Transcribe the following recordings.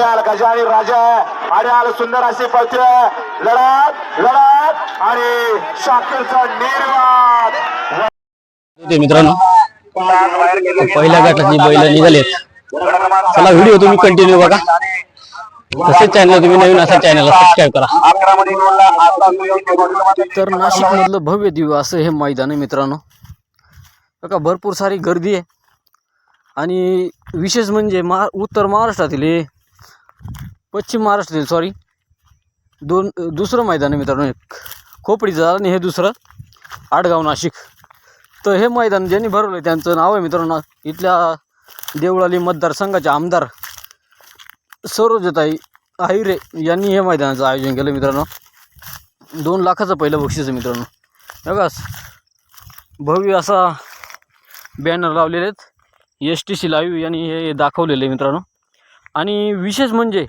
लढत चालू आहे पड्याल गजा आणि राजा पड्याल सुंदर अशी पळते लढत लढत आणि शाकीरचा निर्वाद. मित्रांनो पहिल्या गटाची बैल निघालेत. चला व्हिडिओ तुम्ही कंटिन्यू बघा. तसेच चॅनल तुम्ही नवीन असा चॅनलला सबस्क्राईब करा. तर नाशिक मधलं भव्य दिव्य असं हे मैदान आहे मित्रांनो. बघा भरपूर सारी गर्दी आहे. आणि विशेष म्हणजे महा उत्तर महाराष्ट्रातील हे पश्चिम महाराष्ट्रातील सॉरी दोन दुसरं मैदान आहे मित्रांनो एक. खोपडीचं झालं आणि हे दुसरं आडगाव नाशिक. तर हे मैदान ज्यांनी भरवलं आहे त्यांचं नाव आहे मित्रांनो इथल्या देवळाली मतदारसंघाचे आमदार सरोजताई आहिरे यांनी हे मैदानाचं आयोजन केलं मित्रांनो. दोन लाखाचं पहिलं बक्षीस आहे मित्रांनो. बघा भव्य असा बॅनर लावलेले आहेत. एस टी सी लाईव्ह यांनी हे दाखवलेलं आहे मित्रांनो. आणि विशेष म्हणजे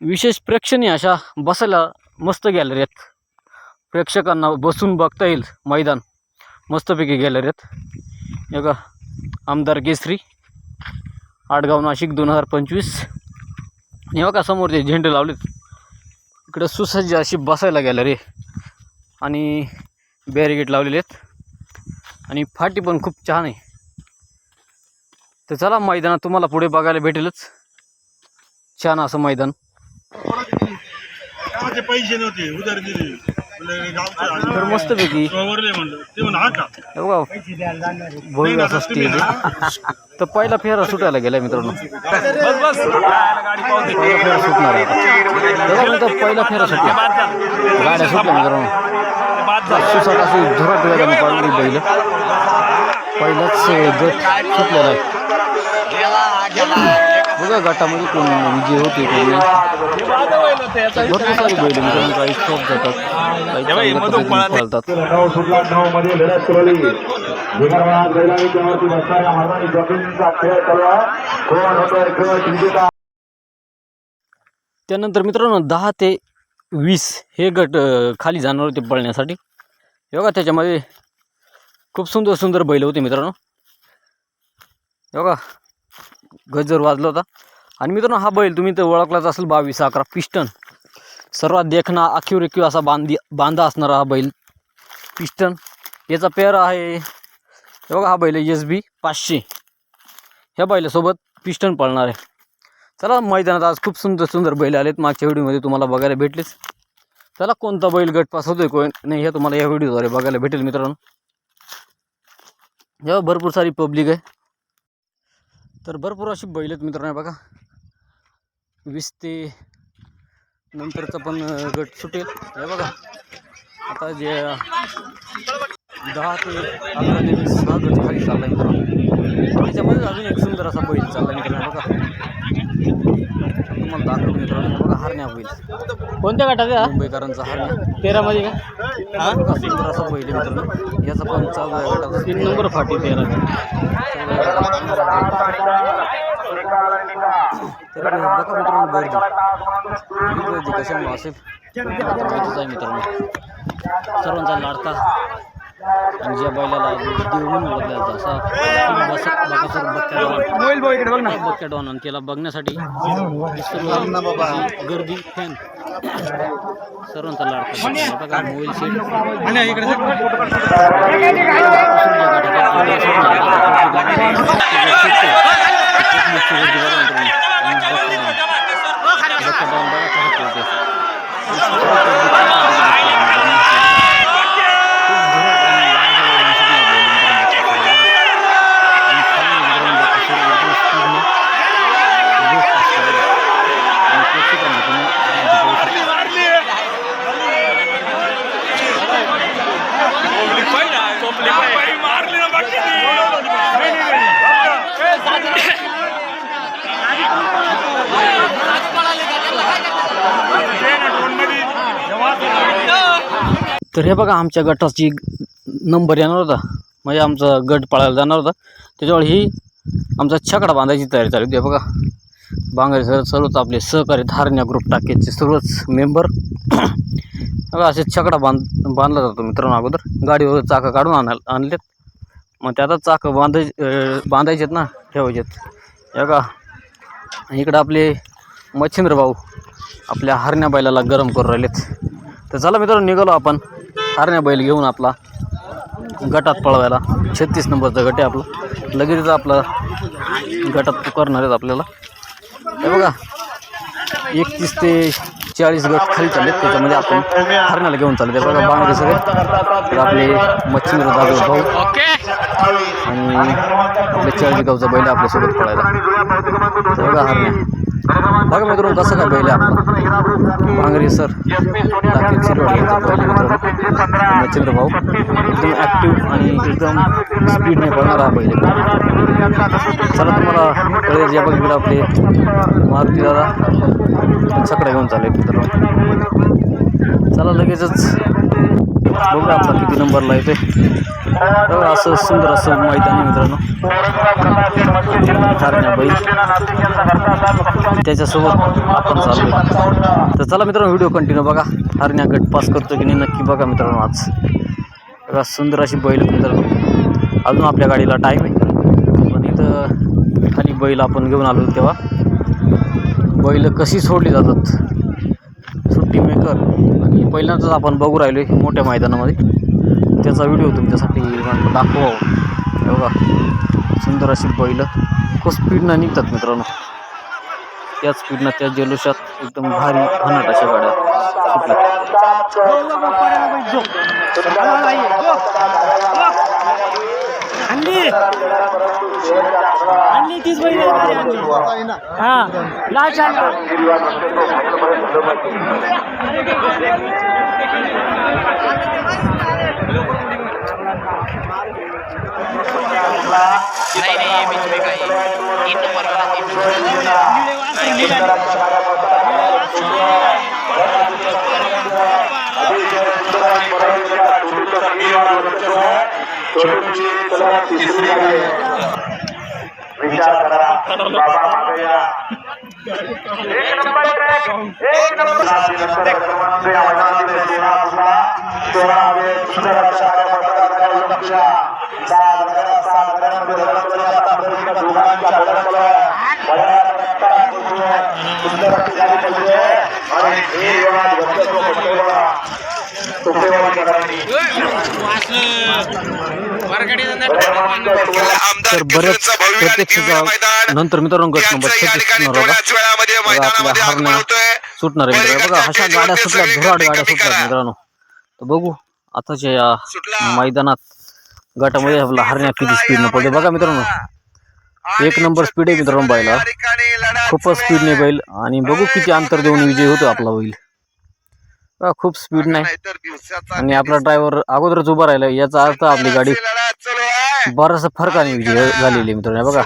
विशेष प्रेक्षणीय अशा बसायला मस्त गॅलरी आहेत. प्रेक्षकांना बसून बघता येईल मैदान. मस्तपैकी गॅलरी आहेत. हे का आमदार केसरी आडगाव नाशिक दोन हजार पंचवीस. हे बघा समोर ते झेंडे लावलेत. इकडं सुसज्ज अशी बसायला गॅलरी आहे. आणि बॅरिगेट लावलेले आहेत. आणि फाटी पण खूप छान आहे. तर चला मैदानात तुम्हाला पुढे बघायला भेटेलच. छान असं मैदान. गावाचे पैसे नव्हते उधार दिले. आले. तर मस्तपैकी वरले म्हणलं. ते म्हणा हा का? बघा भव्य असा स्टेज आहे तर पहिला फेरा सुटायला गेला मित्रांनो. पहिला फेरा सुटणार आहे. बघा मित्र पहिला फेरा सुटला. गाड्या सुटल्या मित्रांनो. सुसाट अशी धुराट वेगाने बैल. पहिलाच गट सुटलेला आहे. बघा गटामध्ये कोण विजय होते कोण नाही. भरपूर सारी बैल मित्रांनो. काही स्टॉप जातात काही चांगल्या पद्धतीने पळतात. त्यानंतर मित्रांनो दहा ते वीस हे गट खाली जाणार होते पळण्यासाठी. बघा त्याच्यामध्ये खूप सुंदर सुंदर बैल होते मित्रांनो. हे बघा गजर वाजला होता. आणि मित्रांनो हा बैल तुम्ही तर ओळखलाच असेल बावीस अकरा पिस्टन. सर्वात देखणा आखीव रेखीव असा बांधी बांधा असणारा हा बैल पिस्टन. याचा पेअर आहे हे बघा हा बैल एस बी पाचशे. ह्या बैलासोबत पिस्टन पळणार आहे. चला मैदानात आज खूप सुंदर सुंदर बैल आलेत. मागच्या व्हिडिओमध्ये तुम्हाला बघायला भेटलेच. चला कोणता बैल गट पास होतोय कोण नाही हे तुम्हाला या व्हिडिओद्वारे बघायला भेटेल मित्रांनो. जेव्हा भरपूर सारी पब्लिक आहे. तर भरपूर अशी बैल आहेत मित्रांनो बघा. वीस ते नंतरचा पण गट सुटेल. हे बघा. आता जे दहा ते अकरा ते वीस हा गट खाली चालला आहे मित्रांनो. त्याच्यामध्ये अजून एक सुंदर असा बैल चालला आहे मित्रांनो बघा. तुम्हाला दाखवतो मित्रांनो. बघा हरण्या बैल कोणत्या गटात आहे मुंबईकरांचा हरण्या. तेरा मध्ये का? हा? सुंदर असा आहे मित्रांनो. याचा पण चौदा गटाचा. तीन नंबर फाटी तेरा तर बघा मित्रांनो गर्दी कशामुळे असेल? आहे मित्रांनो सर्वांचा लाडका. आणि ज्या बैलाला देव म्हणून ओळखला जातो असा डॉन त्याला बघण्यासाठी ही गर्दी फॅन सर्वांचा लाडका हे बघा मोबाईल सेट तर हे बघा आमच्या गटाची नंबर येणार होता. म्हणजे आमचा गट पळायला जाणार होता. त्याच्यावर ही आमचा छकडा बांधायची तयारी चालू होती. बघा बांगारी सर सर्वच आपले सहकारी धारण्या ग्रुप टाकेचे सर्वच मेंबर बघा असे छकडा बांध बांधला जातो मित्रांनो अगोदर. गाडीवर चाकं काढून आणायला आणलेत. मग ते चाकं बांधाय बांधायचेत ना ठेवायचेत. हे का इकडं आपले मच्छिंद्र भाऊ आपल्या हरण्या बैलाला गरम करून राहिलेत. तर चला मित्रांनो निघालो आपण. हरण्या बैल घेऊन आपला गटात पळवायला. छत्तीस नंबरचा गट आहे आपला. लगेच आपला गटात करणार आहेत आपल्याला. हे बघा एकतीस ते चाळीस गट खाली चाललेत. त्याच्यामध्ये आपण हरण्याला घेऊन चालले बघा बांगडे सगळे. तर आपले मच्छिंद्र दादा भाऊ आणि आपले चाळीस गावचा बैल आपल्यासोबत पळायला. बघा हरण्या बघा मित्रांनो कसं काय बैल आहे भांगरे सर दाखल शिरवाड यांचा मित्रांनो मच्छिंद्र भाऊ एकदम ॲक्टिव्ह आणि एकदम स्पीडने पळणारा हा पहिले चला तुम्हाला कळेल या बघ आपले मारुती दादा छकडा घेऊन चालेल मित्रांनो. चला लगेचच. बघूया आपला किती नंबरला येते असं सुंदर असं मैदान आहे मित्रांनो. हरण्या बैल. त्याच्यासोबत आपण चालू तर चला मित्रांनो व्हिडिओ कंटिन्यू बघा. हरण्या गट पास करतो की नाही नक्की बघा मित्रांनो आज. बघा सुंदर अशी बैल मित्रांनो. अजून आपल्या गाडीला टाईम आहे. पण इथं खाली बैल आपण घेऊन आलो तेव्हा. बैल कशी सोडली जातात? सुट्टी आणि पहिल्यांदाच आपण बघू राहिलो आहे मोठ्या मैदानामध्ये. त्याचा व्हिडिओ तुमच्यासाठी हे बघा सुंदर अशी बैल. खूप स्पीडनं निघतात मित्रांनो. त्याच स्पीडनं त्या जल्लोषात एकदम भारी भन्नाट अशा गाड्या सुटल्या. आणली आणली तीच बैल हा लाल चांगला विचार करा बाबा मागया एक नंबर ट्रॅक एक नंबर नंतर क्रमांक या सोळा दुसरा सुंदर अशा पत्रकारांच्या सात गटात सात गटांमध्ये दोघांच्या धडकलं सुंदर अशी गाडी पडली आणि तर बऱ्याच प्रत्यक्षाचा नंतर मित्रांनो गट नंबर छत्तीस सुटणार होता बघा आपल्या हरण्या सुटणार आहे मित्रांनो. बघा अशा गाड्या सुटल्या धुराड गाड्या सुटल्या मित्रांनो. तर बघू आताच्या या मैदानात गटामध्ये आपला हरण्या किती स्पीडनं पडते बघा मित्रांनो. एक नंबर स्पीड आहे मित्रांनो बैला खूपच स्पीडने बैल. आणि बघू किती अंतर देऊन विजय होतो आपला बैल. खूप स्पीड नाही. आणि आपला ड्रायव्हर अगोदरच उभा राहिला याचा अर्थ आपली गाडी बराचसा फरकाने विजय झालेली आहे मित्रांनो बघा.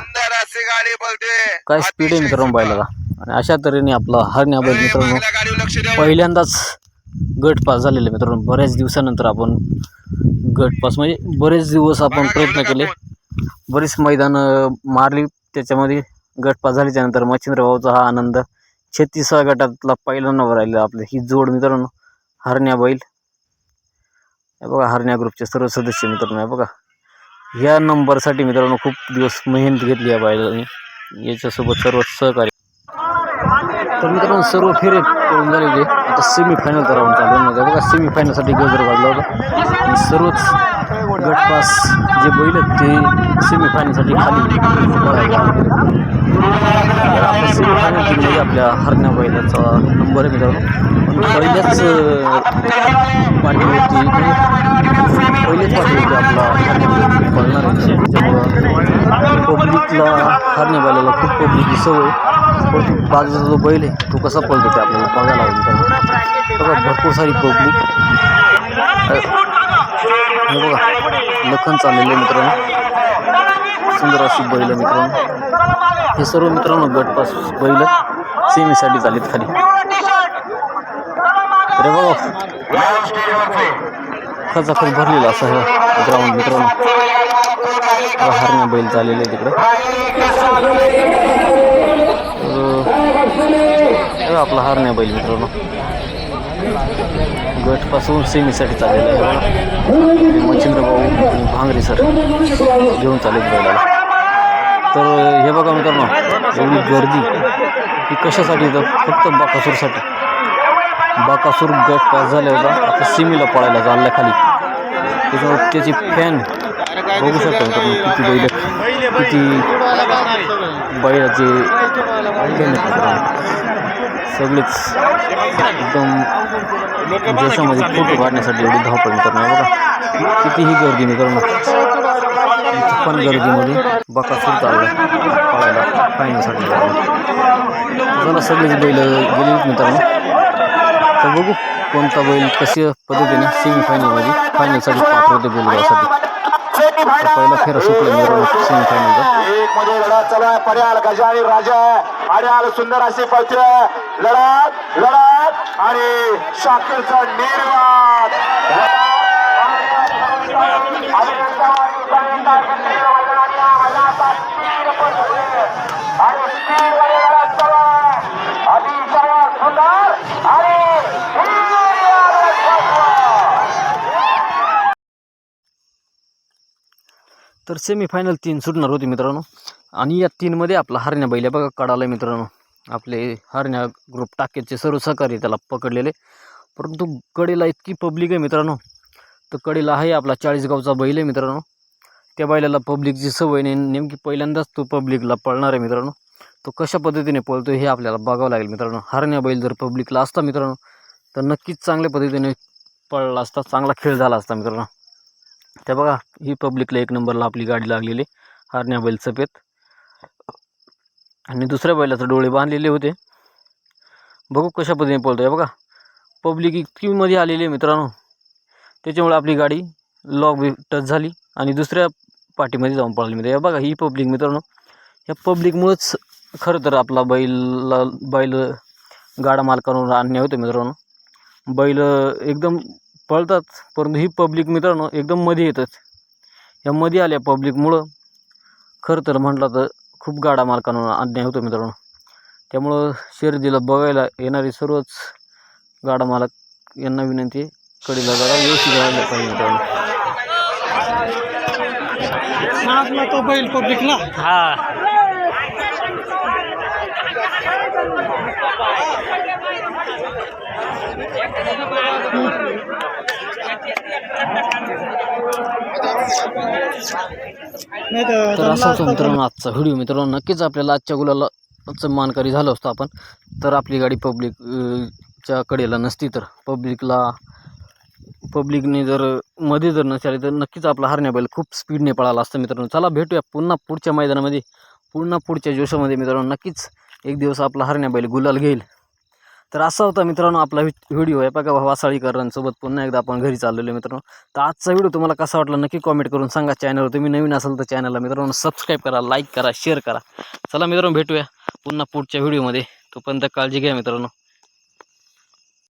काय स्पीड आहे मित्रांनो बैलाला. आणि अशा तऱ्हेने आपला हरण्या बैल मित्रांनो पहिल्यांदाच गट पास झालेले मित्रांनो. बऱ्याच दिवसानंतर आपण गट पास म्हणजे बरेच दिवस आपण प्रयत्न केले. बरीच मैदान मारली त्याच्यामध्ये गट पास झाली त्यानंतर मच्छिंद्र भाऊचा हा आनंद. छत्तीसा गटातला पहिला नंबर राहिला आपले ही जोड मित्रांनो. हरण्या बैल. हे बघा हरण्या ग्रुपचे सर्व सदस्य मित्रांनो आहे बघा. ह्या नंबरसाठी मित्रांनो खूप दिवस मेहनत घेतली या बैलाने. याच्यासोबत सर्व सहकार्य. तर मित्रांनो सर्व फेरे करून झालेले. आता सेमीफायनलचा राऊंड चालू आहे. बघा सेमीफायनलसाठी गजर वाजला होता. आणि सर्वच गटपास जे बैल आहेत ते सेमीफायनलसाठी खाली पळायला सेमीफायनल टीम म्हणजे आपल्या हरण्या बैलाचा नंबर आहे मित्रांनो. पण पहिल्याच अं, पाठीवरती पहिलेच पाठीवरती आपला हरण्या आहे. त्याच्यामुळं पब्लिकला हरण्या बैलाला खूप पब्लिकची सवय पण बाजूचा जो बैल आहे तो कसा पळतो ते आपल्याला बघायला लागेल मित्रांनो. बघा भरपूर सारी पब्लिक हे बघा लखन चाललेलं आहे मित्रांनो. सुंदर अशी बैल मित्रांनो. हे सर्व मित्रांनो गटपास बैल सेमीसाठी चालेत खाली. अरे बघा खचाखच भरलेला असं हे ग्राउंड मित्रांनो. हरण्या बैल चाललेले आहे आपला हरण्या बैल मित्रांनो. गटपासून सेमीसाठी चाललेला आहे मच्छिंद्र भाऊ आणि भांगरे सर घेऊन चालेल बैलाला. तर हे बघा मित्रांनो एवढी गर्दी ही कशासाठी तर फक्त बाकासूरसाठी. बाकासूर गट पास झाला होता आता सिमीला पळायला चालला खाली. त्याच्यामुळे त्याची फॅन बघू शकता मित्रांनो किती बैल किती बैलाचे. सगळेच एकदम देशामध्ये फ़ोटो काढण्यासाठी एवढी धावपळ हे बघा. कितीही गर्दी मित्रांनो इथं पण गर्दीमध्ये बकासूर चालला पळायला पाहण्यासाठी. चला, सगळेच बैल गेले मित्रांनो. तर बघू कोणता बैल कशा पद्धतीने सेमीफायनलमध्ये फायनलसाठी पात्र होते तर पहिला फेरा सुटला एक मध्ये लढत चालू आहे पर्याल गजा आणि राजा. पर्याल सुंदर असे पळते. लढत लढत. आणि शाकीरचा निर्वाद अतिशय सुंदर आणि तर सेमीफायनल तीन सुटणार होती मित्रांनो. आणि या तीनमध्ये आपला हरण्या बैल आहे बघा कडाला मित्रांनो. आपले हरण्या ग्रुप टाकेचे सर्व सहकारी त्याला पकडलेले. परंतु कडेला इतकी पब्लिक आहे मित्रांनो. तर कडेला आहे आपला चाळीसगावचा बैल आहे मित्रांनो. त्या बैलाला पब्लिकची सवय नाही. नेमकी पहिल्यांदाच तो पब्लिकला पळणार आहे मित्रांनो. तो कशा पद्धतीने पळतो हे आपल्याला बघावं लागेल मित्रांनो. हरण्या बैल जर पब्लिकला असता मित्रांनो तर नक्कीच चांगल्या पद्धतीने पळला असता चांगला खेळ झाला असता मित्रांनो. त्या बघा ही पब्लिकला एक नंबरला आपली गाडी लागलेली हरण्या बैल सफेद आणि दुसऱ्या बैलाचं डोळे बांधलेले होते. बघू कशा पद्धतीने पळतोय बघा. पब्लिक इतकीमध्ये आलेली आहे मित्रांनो. त्याच्यामुळे आपली गाडी लॉक बी टच झाली आणि दुसऱ्या पाठीमध्ये जाऊन पळाली मित्र बघा ही पब्लिक मित्रांनो. या पब्लिकमुळेच खरं तर आपला बैलला बैल गाडा मालकांवर आणणे होते मित्रांनो. बैल एकदम पळतात. परंतु ही पब्लिक मित्रांनो एकदम मध्ये येतात. या मध्ये आल्या पब्लिकमुळं खरं तर म्हटलं तर खूप गाडा मालकांवर अन्याय होतो मित्रांनो. त्यामुळं शर्यतीला बघायला येणारे सर्वच गाडा मालक यांना विनंती आहे. कडीला जरा व्यवस्थित राहायला पाहिजे मित्रांनो. बैल पब्लिकला. हा. नाही तर तर असा होतो मित्रांनो आजचा व्हिडिओ मित्रांनो नक्कीच आपल्याला आजच्या गुलाला मानकरी झालो असतो आपण. तर आपली गाडी पब्लिक च्या कडेला नसती तर पब्लिकला पब्लिकने जर मध्ये जर नसली तर नक्कीच आपला हरण्या बैल खूप स्पीडने पळाला असतं मित्रांनो. चला भेटूया पुन्हा पुढच्या मैदानामध्ये पुन्हा पुढच्या जोशामध्ये मित्रांनो. नक्कीच एक दिवस आपला हरण्या बैल गुलाल घेईल. तर असा होता मित्रांनो आपला व्हिडिओ. आहे बघा वासाळीकरांसोबत पुन्हा एकदा आपण घरी चाललेलो आहे मित्रांनो. तर आजचा व्हिडिओ तुम्हाला कसा वाटला नक्की कॉमेंट करून सांगा. चॅनलवर तुम्ही नवीन असाल तर चॅनलला मित्रांनो सबस्क्राईब करा लाईक करा शेअर करा. चला मित्रांनो भेटूया पुन्हा पुढच्या व्हिडिओमध्ये. तोपर्यंत काळजी घ्या मित्रांनो.